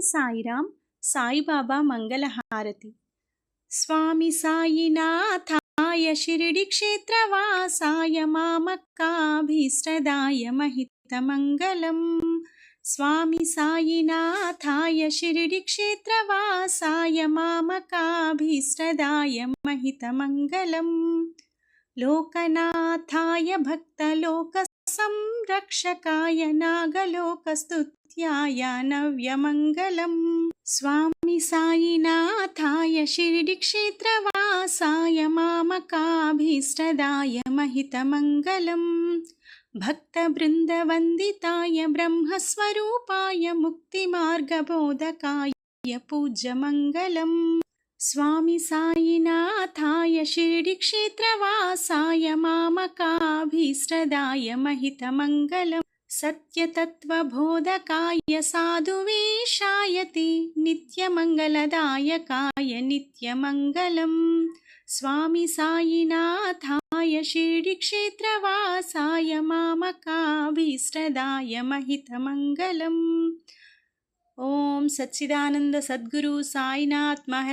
సాయిరామ్ సాయిబాబా మంగళహారతి. స్వామి సాయినాథాయ షిరిడి క్షేత్రవాసాయ మామక్కాభీష్టదాయ మహితమంగళం. స్వామి సాయినాథాయ షిరిడి క్షేత్రవాసాయ మామకాభీష్టదాయ మహితమంగళం. లోకనాథాయ భక్తలోక సంరక్షకాయ నాగలోకస్తుత్యాయ నవ్యమంగళం. స్వామి సాయినాథాయ షిరిడి క్షేత్రవాసాయ మామకాభీష్టదాయ మహితమంగళం. భక్తబృందవందితాయ బ్రహ్మస్వరూపాయ ముక్తిమార్గబోధకాయ పూజ్యమంగళం. స్వామి సాయినాథాయ షిరిడి క్షేత్రవాసాయ మామకాభీష్టదాయ మహితమంగళం. సత్యతత్వబోధకాయ సాధువేషాయతి నిత్యమంగళదాయకాయ నిత్యమంగళం. స్వామి సాయినాథాయ షిరిడి క్షేత్రవాసాయ మామకాభీష్టదాయ మహితమంగళం. ఓం సచ్చిదానంద సద్గురు సాయినాథ్ మహర్